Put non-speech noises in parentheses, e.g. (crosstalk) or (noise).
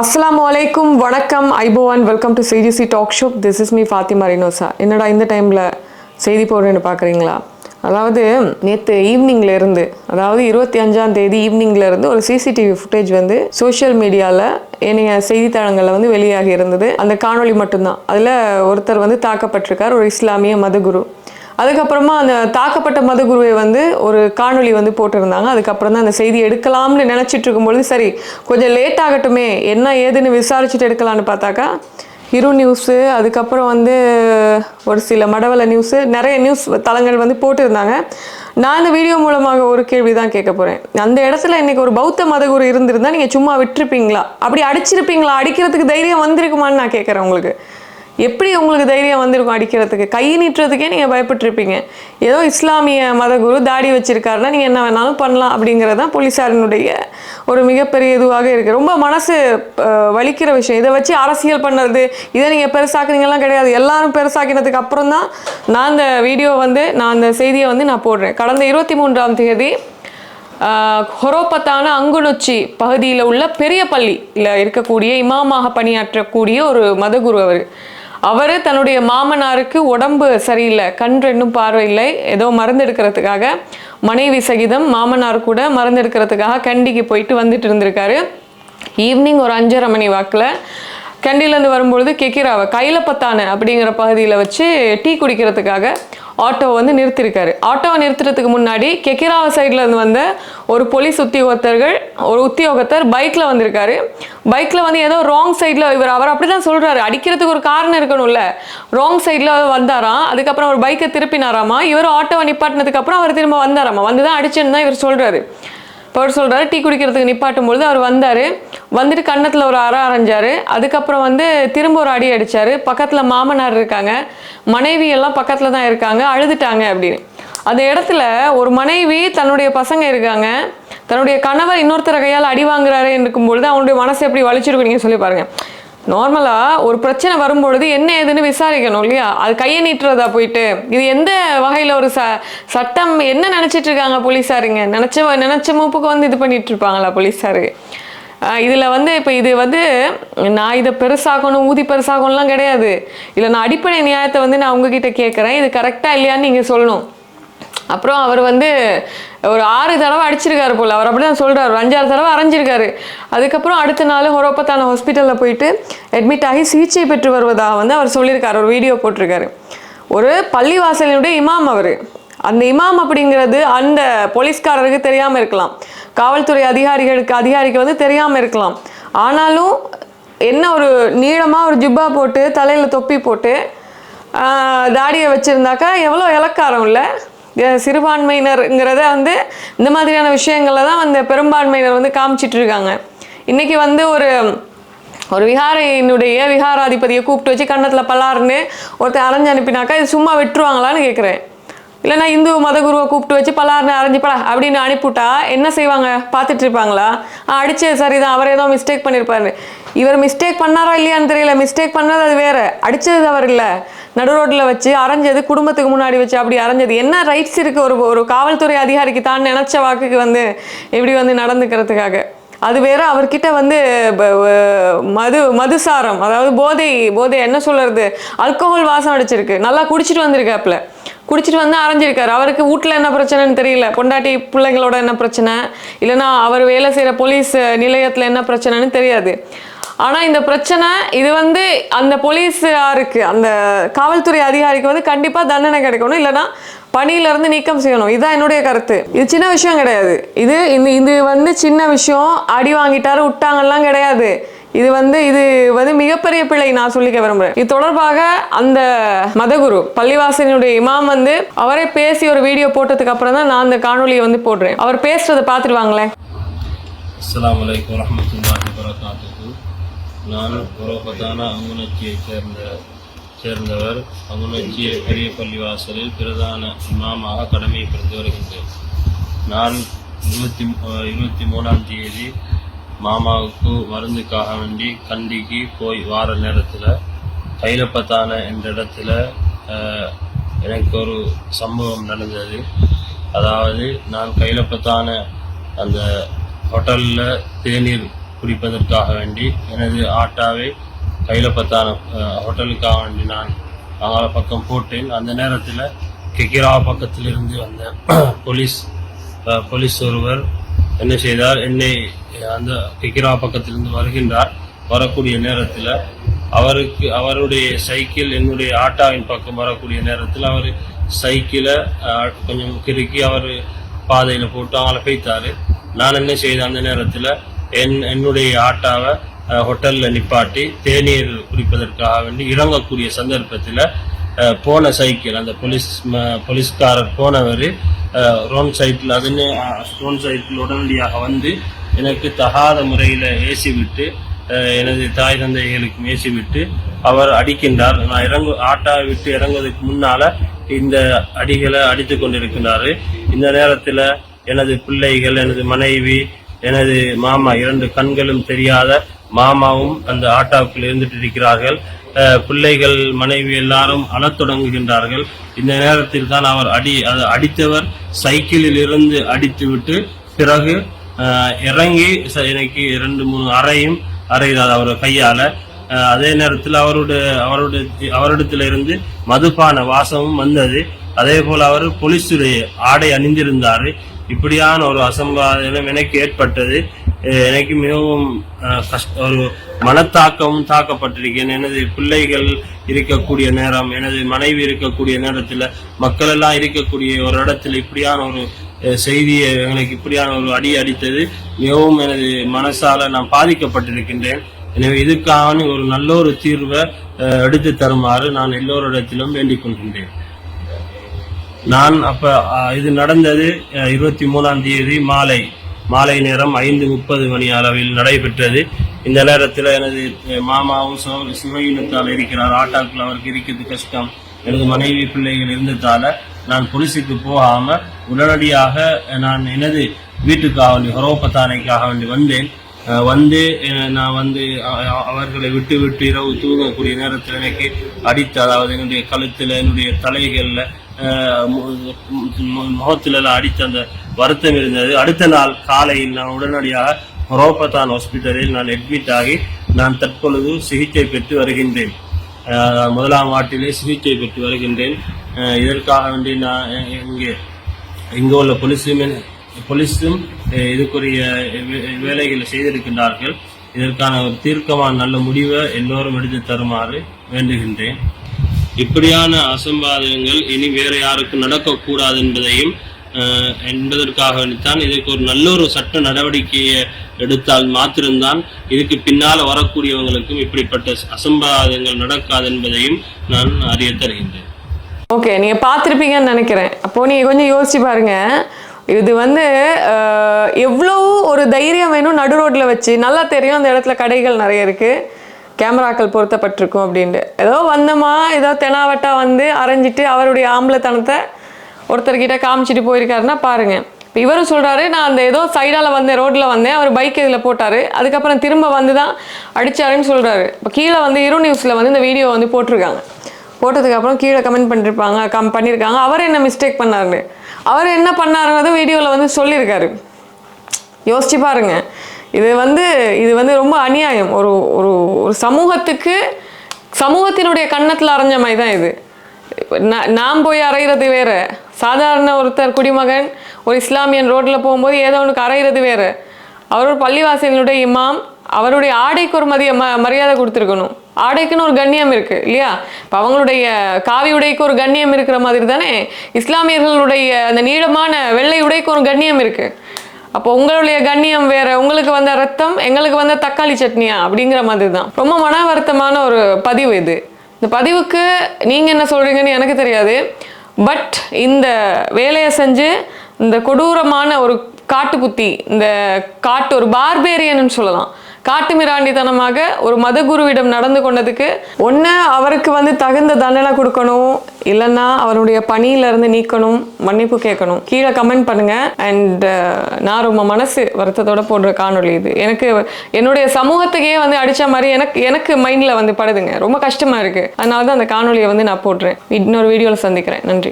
அஸ்ஸலாமு அலைக்கும் வணக்கம். ஐபோ and welcome to CGC talk show. This is me Fathima Rinosa என்னடா இந்த டைமில் செய்தி போடுறேன்னு பார்க்குறீங்களா அதாவது நேற்று ஈவினிங்ல இருந்து அதாவது இருபத்தி அஞ்சாம் தேதி ஈவினிங்ல இருந்து ஒரு சிசிடிவி ஃபுட்டேஜ் வந்து சோஷியல் மீடியாவில் என்னைய செய்தித்தாளங்களில் வந்து வெளியாகி இருந்தது. அந்த காணொளி மட்டும்தான். அதில் ஒருத்தர் வந்து தாக்கப்பட்டிருக்கார் ஒரு இஸ்லாமிய மதகுரு. அதுக்கப்புறமா அந்த தாக்கப்பட்ட மதகுருவை வந்து ஒரு காணொளி வந்து போட்டிருந்தாங்க. அதுக்கப்புறம் தான் அந்த செய்தி எடுக்கலாம்னு நினச்சிட்டு இருக்கும்பொழுது சரி கொஞ்சம் லேட் ஆகட்டுமே என்ன ஏதுன்னு விசாரிச்சுட்டு எடுக்கலாம்னு பார்த்தாக்கா இரு நியூஸு அதுக்கப்புறம் வந்து ஒரு சில மடவள நியூஸு நிறைய நியூஸ் தளங்கள் வந்து போட்டிருந்தாங்க. நான் இந்த வீடியோ மூலமாக ஒரு கேள்வி தான் கேட்க போகிறேன் அந்த இடத்துல இன்றைக்கி ஒரு பௌத்த மதகுரு இருந்திருந்தால் நீங்கள் சும்மா விட்டுருப்பீங்களா? அப்படி அடிச்சிருப்பீங்களா? அடிக்கிறதுக்கு தைரியம் வந்திருக்குமான்னு நான் கேட்குறேன் உங்களுக்கு. எப்படி உங்களுக்கு தைரியம் வந்திருக்கும் அடிக்கிறதுக்கு? கை நீட்டுறதுக்கே நீங்கள் பயப்பட்டிருப்பீங்க. ஏதோ இஸ்லாமிய மதகுரு தாடி வச்சுருக்காருன்னா நீங்கள் என்ன வேணாலும் பண்ணலாம் அப்படிங்கிறது தான் போலீஸாரினுடைய ஒரு மிகப்பெரிய இதுவாக இருக்குது ரொம்ப மனசு வலிக்கிற விஷயம். இதை வச்சு அரசியல் பண்ணுறது இதை நீங்கள் பெருசாக்குறீங்கலாம் கிடையாது. எல்லாரும் பெருசாக்கினதுக்கு அப்புறம் தான் நான் அந்த வீடியோ வந்து நான் அந்த செய்தியை வந்து நான் போடுறேன். கடந்த இருபத்தி மூன்றாம் தேதி ஹொரோபத்தான அங்குநொச்சி பகுதியில் உள்ள பெரிய பள்ளியில் இருக்கக்கூடிய இமாமாக பணியாற்றக்கூடிய ஒரு மதகுரு அவர். அவர் தன்னுடைய மாமனாருக்கு உடம்பு சரியில்லை கண் ரெண்டும் பார்வை இல்லை ஏதோ மருந்து எடுக்கிறதுக்காக மனைவி சகிதம் மாமனார் கூட மருந்து எடுக்கிறதுக்காக கண்டிக்கு போயிட்டு வந்துட்டு இருந்திருக்காரு. ஈவினிங் ஒரு அஞ்சரை மணி வாக்கில் கண்டிலேருந்து வரும்பொழுது கெக்கிராவை கைலப்பத்தான அப்படிங்கிற பகுதியில் வச்சு டீ குடிக்கிறதுக்காக ஆட்டோவை வந்து நிறுத்திருக்காரு ஆட்டோவை நிறுத்துறதுக்கு முன்னாடி கெக்கிராவ சைடில் இருந்து வந்த ஒரு போலீஸ் உத்தியோகத்தர்கள் ஒரு உத்தியோகத்தர் பைக்கில் வந்திருக்காரு. பைக்கில் வந்து ஏதோ ராங் சைடில் இவர் அவர் அப்படி தான் சொல்கிறாரு அடிக்கிறதுக்கு ஒரு காரணம் இருக்கணும்ல. ராங் சைடில் வந்தாராம் அதுக்கப்புறம் ஒரு பைக்கை திருப்பினாராமா இவர் ஆட்டோவை நிப்பாட்டினதுக்கப்புறம் அவர் திரும்ப வந்தாராமா? வந்து தான் அடிச்சுன்னு தான் இவர் சொல்கிறாரு அவர் சொல்கிறாரு டீ குடிக்கிறதுக்கு நிப்பாட்டும் பொழுது அவர் வந்தார். வந்துட்டு கன்னத்தில் ஒரு அற அரைஞ்சாரு. அதுக்கப்புறம் வந்து திரும்ப ஒரு அடி அடித்தார் பக்கத்தில் மாமனார் இருக்காங்க. மனைவி எல்லாம் பக்கத்தில் தான் இருக்காங்க. அழுதுட்டாங்க அப்படின்னு. அந்த இடத்துல ஒரு மனைவி தன்னுடைய பசங்க இருக்காங்க. தன்னுடைய கணவர் இன்னொருத்தர் கையால் அடி வாங்குறாரு இருக்கும்பொழுது அவனுடைய மனசு எப்படி வலிச்சிருக்கும் நீங்கள் சொல்லி பாருங்கள் நார்மலாக ஒரு பிரச்சனை வரும்பொழுது என்ன ஏதுன்னு விசாரிக்கணும் இல்லையா? அது கையை நீட்டுறதா போயிட்டு இது எந்த வகையில் ஒரு ச சட்டம் என்ன நினச்சிட்டு இருக்காங்க போலீஸாருங்க நினச்ச நினச்ச மூப்புக்கு வந்து இது பண்ணிட்டு இருப்பாங்களா போலீஸாரு இதில் வந்து இப்போ இது வந்து நான் இதை பெருசாகணும் ஊதி பெருசாகணும்லாம் கிடையாது. இல்லை நான் அடிப்படை நியாயத்தை வந்து நான் உங்ககிட்ட கேட்குறேன். இது கரெக்டாக இல்லையான்னு நீங்கள் சொல்லணும். அப்புறம் அவர் வந்து ஒரு ஆறு தடவை அடிச்சிருக்காரு போல். அவர் அப்படி தான் சொல்கிறார் ஒரு அஞ்சாறு தடவை அரைஞ்சிருக்காரு. அதுக்கப்புறம் அடுத்த நாள் ஹொரோப்பத்தான ஹாஸ்பிட்டலில் போயிட்டு அட்மிட் ஆகி சிகிச்சை பெற்று வருவதாக வந்து அவர் சொல்லியிருக்காரு. ஒரு வீடியோ போட்டிருக்காரு. ஒரு பள்ளிவாசலினுடைய இமாம் அவர். அந்த இமாம் அப்படிங்கிறது அந்த போலீஸ்காரருக்கு தெரியாமல் இருக்கலாம். காவல்துறை அதிகாரிகளுக்கு அதிகாரிக்கு வந்து தெரியாமல் இருக்கலாம். ஆனாலும் என்ன ஒரு நீளமாக ஒரு ஜிப்பா போட்டு தலையில் தொப்பி போட்டு தாடியை வச்சுருந்தாக்கா எவ்வளோ இலக்காரம் இல்லை? சிறுபான்மையினருங்கிறத வந்து இந்த மாதிரியான விஷயங்களில் தான் வந்து பெரும்பான்மையினர் வந்து காமிச்சிட்டு இருக்காங்க. இன்றைக்கி வந்து ஒரு ஒரு விகாரையினுடைய விகாராதிபதியை கூப்பிட்டு வச்சு கன்னத்தில் பல்லாருன்னு ஒருத்தர் அரைஞ்சு அனுப்பினாக்கா இது சும்மா விட்டுருவாங்களான்னு கேட்குறேன் இல்லைன்னா இந்து மதகுருவை கூப்பிட்டு வச்சு பலாருன்னு அரைஞ்சிப்படா அப்படின்னு அனுப்பிவிட்டா என்ன செய்வாங்க? பார்த்துட்டு இருப்பாங்களா ஆ, அடிச்சது சரிதான். அவர் ஏதோ மிஸ்டேக் பண்ணியிருப்பாரு இவர் மிஸ்டேக் பண்ணாரா இல்லையான்னு தெரியல. மிஸ்டேக் பண்ணது அது வேற. அடிச்சது அவர் இல்லை. நடு ரோட்டில் வச்சு அரைஞ்சது குடும்பத்துக்கு முன்னாடி வச்சு அப்படி அரைஞ்சது. என்ன ரைட்ஸ் இருக்கு? ஒரு ஒரு காவல்துறை அதிகாரிக்கு தான் நினைச்ச வாக்குக்கு வந்து இப்படி வந்து நடந்துக்கிறதுக்காக. அது வேற அவர்கிட்ட வந்து மது மதுசாரம் அதாவது போதை போதை என்ன சொல்றது? அல்கோஹால் வாசம் அடிச்சிருக்கு. நல்லா குடிச்சிட்டு வந்திருக்காப்புல. குடிச்சிட்டு வந்து அரைஞ்சிருக்காரு. அவருக்கு வீட்டில் என்ன பிரச்சனைன்னு தெரியல. பொண்டாட்டி பிள்ளைங்களோட என்ன பிரச்சனை? இல்லைன்னா அவர் வேலை செய்கிற போலீஸ் நிலையத்தில் என்ன பிரச்சனைன்னு தெரியாது. ஆனால் இந்த பிரச்சனை இது வந்து அந்த போலீஸாருக்கு அந்த காவல்துறை அதிகாரிக்கு வந்து கண்டிப்பாக தண்டனை கிடைக்கணும். இல்லைன்னா பணியிலேருந்து நீக்கம் செய்யணும். இதுதான் என்னுடைய கருத்து. இது சின்ன விஷயம் கிடையாது. இது இந்த இது வந்து சின்ன விஷயம். அடி வாங்கிட்டாரு விட்டாங்கலாம் கிடையாது. இது வந்து இது வந்து மிகப்பெரிய பிழை நான் சொல்லிக்க விரும்புறேன். இது தொடர்பாக அந்த மதகுரு பள்ளிவாசனுடைய இமாம் வந்து அவரே பேசி ஒரு வீடியோ போட்டதுக்கு அப்புறம் தான் நான் அந்த காணொலியை வந்து போடுறேன். அவர் பேசுறதை பார்த்துட்டு அஸ்லாம் வலைக்கம் வரமத்துல்லாஹி வரகாத்துக்கு நான் உரோபத்தான அங்குணச்சியைச் சேர்ந்த சேர்ந்தவர். அங்குணச்சிய பெரிய பள்ளிவாசலில் பிரதான இமாமாக கடமையை பிறந்து வருகின்றேன். நான் இருபத்தி இருபத்தி மூணாம் தேதி மாமாவுக்கு மருந்துக்காக வேண்டி கண்டிக்கு போய் வார நேரத்தில் கைலப்பத்தான என்ற இடத்துல எனக்கு ஒரு சம்பவம் நடந்தது. அதாவது நான் கைலப்பத்தான அந்த ஹோட்டலில் தேநீர் குடிப்பதற்காக வேண்டி எனது ஆட்டாவை கைலப்பத்தான ஹோட்டலுக்காக வேண்டி நான் அங்கால பக்கம் போட்டேன். அந்த நேரத்தில் கெக்கிரா பக்கத்திலிருந்து வந்த (clears throat) போலீஸ் போலீஸ் ஒருவர் என்ன செய்தார்? என்னை அந்த கிக்கிரா பக்கத்திலிருந்து வருகின்றார். வரக்கூடிய நேரத்தில் அவருக்கு அவருடைய சைக்கிள் என்னுடைய ஆட்டாவின் பக்கம் வரக்கூடிய நேரத்தில் அவர் சைக்கிளை கொஞ்சம் கிறுக்கி அவர் பாதையில் போட்டு அவங்கள நான் என்ன செய்தேன்? அந்த நேரத்தில் என் என்னுடைய ஆட்டாவை ஹோட்டலில் நிப்பாட்டி தேநீர் குடிப்பதற்காக வேண்டி இறங்கக்கூடிய சந்தர்ப்பத்தில் போன சைக்கிள் அந்த போலீஸ் போலீஸ்காரர் போனவர் ரோன் சைக்கிள் அதுன்னு ரோன் சைக்கிள் உடனடியாக வந்து எனக்கு தகாத முறையில் ஏசி விட்டு எனது தாய் தந்தைகளுக்கு ஏசி விட்டு அவர் அடிக்கின்றார். நான் இறங்கு ஆட்டா விட்டு இறங்குவதற்கு முன்னால் இந்த அடிகளை அடித்து கொண்டிருக்கின்றாரு. இந்த நேரத்தில் எனது பிள்ளைகள் எனது மனைவி எனது மாமா இரண்டு கண்களும் தெரியாத மாமாவும் அந்த ஆட்டாவுக்குள் இருந்துட்டு இருக்கிறார்கள். பிள்ளைகள் மனைவி எல்லாரும் அழத் தொடங்குகின்றார்கள். இந்த நேரத்தில் தான் அவர் அடி அது அடித்தவர் சைக்கிளில் இருந்து அடித்துவிட்டு பிறகு இறங்கி ச- எனக்கு இரண்டு மூணு அறையும் அறைகிறார் அவர் கையால. அதே நேரத்தில் அவருடைய அவருடைய அவரிடத்தில் இருந்து மதுபான வாசமும் வந்தது. அதே போல் அவர் போலீஸுடைய ஆடை அணிந்திருந்தார். இப்படியான ஒரு அசம்பாதனம் எனக்கு ஏற்பட்டது. எனக்கு மிகவும் கஷ்ட ஒரு மனத்தாக்கமும் தாக்கப்பட்டிருக்கேன் எனது பிள்ளைகள் இருக்கக்கூடிய நேரம் எனது மனைவி இருக்கக்கூடிய நேரத்தில் மக்கள் எல்லாம் இருக்கக்கூடிய ஒரு இடத்துல இப்படியான ஒரு செய்தியை எனக்கு இப்படியான ஒரு அடி அடித்தது. மிகவும் எனது மனசால நான் பாதிக்கப்பட்டிருக்கின்றேன். எனவே இதுக்கான ஒரு நல்ல ஒரு தீர்வை அஹ், எடுத்து தருமாறு நான் எல்லோரிடத்திலும் வேண்டிக் கொள்கின்றேன். நான் அப்ப இது நடந்தது இருபத்தி மூணாம் தேதி மாலை. மாலை நேரம் ஐந்து முப்பது மணி அளவில் நடைபெற்றது. இந்த நேரத்தில் எனது மாமாவும் சுக- சிவையினத்தால் இருக்கிறார். ஆட்டாக்கள் அவருக்கு இருக்கிறது கஷ்டம். எனது மனைவி பிள்ளைகள் இருந்ததால நான் போலீஸுக்கு போகாமல் உடனடியாக நான் எனது வீட்டுக்காக வேண்டி ஹரோபத்தானைக்காக வேண்டி வந்தேன். வந்து நான் வந்து அவர்களை விட்டு விட்டு இரவு தூங்கக்கூடிய நேரத்தில் எனக்கு அடித்து அதாவது என்னுடைய கழுத்தில் என்னுடைய தலைகளில் முகத்துல அடித்த அந்த வருத்தம் இருந்தது. அடுத்த நாள் காலையில் நான் உடனடியாக ரோபத்தான் ஹாஸ்பிட்டலில் நான் அட்மிட் ஆகி நான் தற்பொழுது சிகிச்சை பெற்று வருகின்றேன். முதலாம் வாட்டிலே சிகிச்சை பெற்று வருகின்றேன். இதற்காக வேண்டி நான் இங்கே இங்கே உள்ள போலீஸுமே போலீஸும் இதுக்குரிய வே- வேலைகளை செய்திருக்கின்றார்கள். இதற்கான ஒரு தீர்க்கமான நல்ல முடிவை எல்லோரும் எடுத்து தருமாறு வேண்டுகின்றேன். இப்படியான அசம்பாதங்கள் இனி வேற யாருக்கும் நடக்கக்கூடாது என்பதையும் என்பதற்காக வேண்டித்தான் இதுக்கு ஒரு நல்ல ஒரு சட்ட நடவடிக்கையை எடுத்தால் மாத்திரம்தான் இதுக்கு பின்னால வரக்கூடியவங்களுக்கும் இப்படிப்பட்ட அசம்பாதங்கள் நடக்காது என்பதையும் நான் அறிய தருகின்றேன். ஓகே நீங்கள் பார்த்துருப்பீங்கன்னு நினைக்கிறேன். அப்போது நீங்கள் கொஞ்சம் யோசிச்சு பாருங்க. இது வந்து எவ்வளோ ஒரு தைரியம் வேணும் நடு ரோட்டில் வச்சு. நல்லா தெரியும் அந்த இடத்துல கடைகள் நிறைய இருக்குது கேமராக்கள் பொருத்தப்பட்டிருக்கும் அப்படின்ட்டு. ஏதோ வந்தோமா ஏதோ தெனாவட்டா வந்து அரைஞ்சிட்டு அவருடைய ஆம்பளத்தனத்தை ஒருத்தர்கிட்ட காமிச்சிட்டு போயிருக்காருன்னா பாருங்க. இப்போ இவரும் சொல்கிறாரு நான் அந்த ஏதோ சைடால் வந்தேன் ரோட்டில் வந்தேன். அவர் பைக் இதில் போட்டார். அதுக்கப்புறம் திரும்ப வந்து தான் அடிச்சாருன்னு சொல்கிறாரு இப்போ கீழே வந்து இரு நியூஸில் வந்து இந்த வீடியோ வந்து போட்டிருக்காங்க. போட்டதுக்கப்புறம் கீழே கமெண்ட் பண்ணிருப்பாங்க கம் பண்ணியிருக்காங்க அவர் என்ன மிஸ்டேக் பண்ணாருன்னு. அவர் என்ன பண்ணாருன்றதை வீடியோவில் வந்து சொல்லியிருக்காரு. யோசிச்சு பாருங்க. இது வந்து இது வந்து ரொம்ப அநியாயம். ஒரு ஒரு ஒரு சமூகத்துக்கு சமூகத்தினுடைய கன்னத்தில் அரைஞ்ச மாதிரி தான் இது. நான் நாம் போய் அரைகிறது வேறு. சாதாரண ஒருத்தர் குடிமகன் ஒரு இஸ்லாமியன் ரோட்டில் போகும்போது ஏதோ ஒன்றுக்கு அரைகிறது வேறு. அவர் ஒரு பள்ளிவாசலினுடைய இமாம் அவருடைய ஆடைக்கு ஒரு மதிய ம மரியாதை கொடுத்துருக்கணும். ஆடைக்குன்னு ஒரு கண்ணியம் இருக்கு இல்லையா? இப்போ அவங்களுடைய காவி உடைக்கு ஒரு கண்ணியம் இருக்கிற மாதிரி தானே இஸ்லாமியர்களுடைய அந்த நீளமான வெள்ளை உடைக்கு ஒரு கண்ணியம் இருக்கு. அப்போ உங்களுடைய கண்ணியம் வேற உங்களுக்கு வந்த ரத்தம் எங்களுக்கு வந்த தக்காளி சட்னியா? அப்படிங்கிற மாதிரி தான் ரொம்ப மன வருத்தமான ஒரு பதிவு இது. இந்த பதிவுக்கு நீங்க என்ன சொல்றீங்கன்னு எனக்கு தெரியாது. பட் இந்த வேலையை செஞ்சு இந்த கொடூரமான ஒரு காட்டுக்குத்தி இந்த காட்டு ஒரு பார்பேரியன்னு சொல்லலாம். காட்டுமிராண்டித்தனமாக ஒரு மதகுருவிடம் நடந்து கொண்டதுக்கு ஒன்று அவருக்கு வந்து தகுந்த தண்டனை கொடுக்கணும் இல்லைன்னா அவருடைய பணியிலிருந்து நீக்கணும் மன்னிப்பு கேட்கணும். கீழே கமெண்ட் பண்ணுங்க. அண்ட் uh, நான் ரொம்ப மனசு வருத்தத்தோட போடுற காணொளி இது. எனக்கு என்னுடைய சமூகத்துக்கே வந்து அடித்த மாதிரி எனக்கு எனக்கு மைண்டில் வந்து படுதுங்க. ரொம்ப கஷ்டமாக இருக்குது அதனால தான் அந்த காணொலியை வந்து நான் போடுறேன். இன்னொரு வீடியோவில் சந்திக்கிறேன். நன்றி.